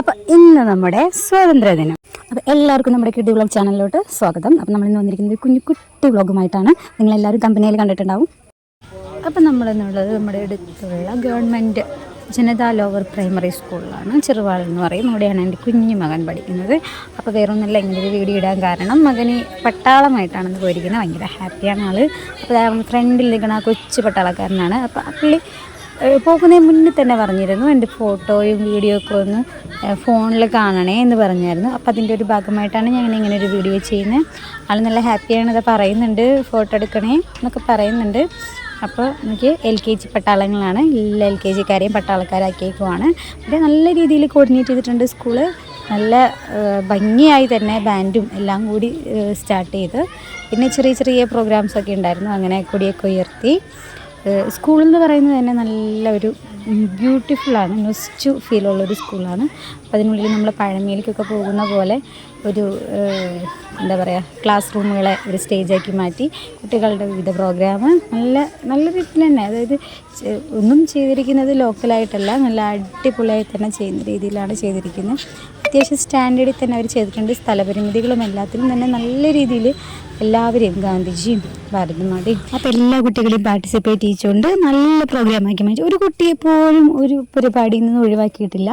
അപ്പോൾ ഇന്ന് നമ്മുടെ സ്വാതന്ത്ര്യ ദിനം അപ്പോൾ എല്ലാവർക്കും നമ്മുടെ കിഡി വ്ളോഗ് ചാനലിലോട്ട് സ്വാഗതം. അപ്പോൾ നമ്മൾ ഇന്ന് വന്നിരിക്കുന്നത് കുഞ്ഞു കുട്ടി വ്ളോഗുമായിട്ടാണ്. നിങ്ങളെല്ലാവരും കമ്പനിയിൽ കണ്ടിട്ടുണ്ടാവും. അപ്പം നമ്മളിന്നുള്ളത് നമ്മുടെ അടുത്തുള്ള ഗവൺമെന്റ് ജനതാ ലോവർ പ്രൈമറി സ്കൂളിലാണ്. ചെറുവാൾ എന്ന് പറയും. അവിടെയാണ് എന്റെ കുഞ്ഞു മകൻ പഠിക്കുന്നത്. അപ്പോൾ വേറൊന്നുമില്ല ഇങ്ങനെ ഒരു വീഡിയോ ഇടാൻ കാരണം മകന് പട്ടാളമായിട്ടാണ് ഇന്ന് പോയിരിക്കുന്നത് ഭയങ്കര ഹാപ്പിയാണ് ആൾ അപ്പോൾ ഫ്രണ്ടിൽ നിൽക്കുന്ന ആ കൊച്ചു പട്ടാളക്കാരനാണ്. അപ്പോൾ പുള്ളി പോകുന്നതിന് മുന്നേ തന്നെ പറഞ്ഞിരുന്നു എന്റെ ഫോട്ടോയും വീഡിയോ ഒക്കെ ഒന്ന് ഫോണിൽ കാണണേ എന്ന് പറഞ്ഞായിരുന്നു. അപ്പോൾ അതിന്റെ ഒരു ഭാഗമായിട്ടാണ് ഞാൻ ഇങ്ങനെ ഒരു വീഡിയോ ചെയ്യുന്നത്. ആൾ നല്ല ഹാപ്പിയാണ് ഇത് പറയുന്നുണ്ട്. ഫോട്ടോ എടുക്കണേ എന്നൊക്കെ പറയുന്നുണ്ട്. അപ്പോൾ എനിക്ക് എൽ കെ ജി പട്ടാളങ്ങളാണ്. എല്ലാ എൽ കെ ജിക്കാരെയും പട്ടാളക്കാരാക്കിയേക്കുവാണ്. ഇവിടെ നല്ല രീതിയിൽ കോർഡിനേറ്റ് ചെയ്തിട്ടുണ്ട് സ്കൂൾ നല്ല ഭംഗിയായി തന്നെ ബാൻഡും എല്ലാം കൂടി സ്റ്റാർട്ട് ചെയ്ത്. പിന്നെ ചെറിയ ചെറിയ പ്രോഗ്രാംസൊക്കെ ഉണ്ടായിരുന്നു. അങ്ങനെ കൊടിയൊക്കെ ഉയർത്തി. സ്കൂൾ എന്ന് പറയുന്നത് തന്നെ നല്ലൊരു ബ്യൂട്ടിഫുള്ളാണ് നൊസ്റ്റു ഫീലുള്ളൊരു സ്കൂളാണ് അപ്പോൾ അതിനുള്ളിൽ നമ്മൾ പഴമയിലേക്കൊക്കെ പോകുന്ന പോലെ ഒരു എന്താ പറയുക ക്ലാസ് റൂമുകളെ ഒരു സ്റ്റേജാക്കി മാറ്റി കുട്ടികളുടെ വിവിധ പ്രോഗ്രാം നല്ല നല്ല രീതിയിൽ തന്നെ. അതായത് ഒന്നും ചെയ്തിരിക്കുന്നത് ലോക്കലായിട്ടല്ല നല്ല അടിപൊളിയായി തന്നെ ചെയ്യുന്ന രീതിയിലാണ് ചെയ്തിരിക്കുന്നത്. അത്യാവശ്യം സ്റ്റാൻഡേർഡിൽ തന്നെ അവർ ചെയ്തിട്ടുണ്ട്. സ്ഥലപരിമിതികളും എല്ലാത്തിലും തന്നെ നല്ല രീതിയിൽ എല്ലാവരെയും ഗാന്ധിജിയും ഭാരതമാടി അപ്പോൾ എല്ലാ കുട്ടികളെയും പാർട്ടിസിപ്പേറ്റ് ചെയ്യിച്ചുകൊണ്ട് നല്ല പ്രോഗ്രാമാക്കി മാറ്റി. ഒരു കുട്ടിയെ പോലും ഒരു പരിപാടിയിൽ നിന്ന് ഒഴിവാക്കിയിട്ടില്ല.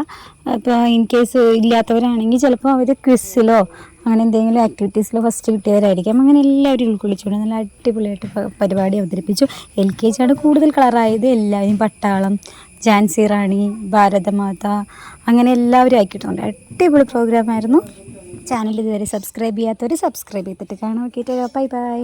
അപ്പോൾ ഇൻ കേസ് ഇല്ലാത്തവരാണെങ്കിൽ ചിലപ്പോൾ അവർ ക്വിസിലോ അങ്ങനെ എന്തെങ്കിലും ആക്ടിവിറ്റീസിലോ ഫസ്റ്റ് കിട്ടിയവരായിരിക്കാം. അങ്ങനെ എല്ലാവരും ഉൾക്കൊള്ളിച്ചുകൊണ്ട് നല്ല അടിപൊളിയായിട്ട് പരിപാടി അവതരിപ്പിച്ചു. എൽ കെ ജിയാണ് കൂടുതൽ കളറായത്. എല്ലാവരും പട്ടാളം ജാൻസി റാണി ഭാരതമാത അങ്ങനെ എല്ലാവരും ആക്കിയിട്ടുണ്ട്. അടിപൊളി പ്രോഗ്രാമായിരുന്നു. ചാനൽ ഇതുവരെ സബ്സ്ക്രൈബ് ചെയ്യാത്തവർ സബ്സ്ക്രൈബ് ചെയ്തിട്ട് കാണാം ഓക്കെ ബൈ ബൈ.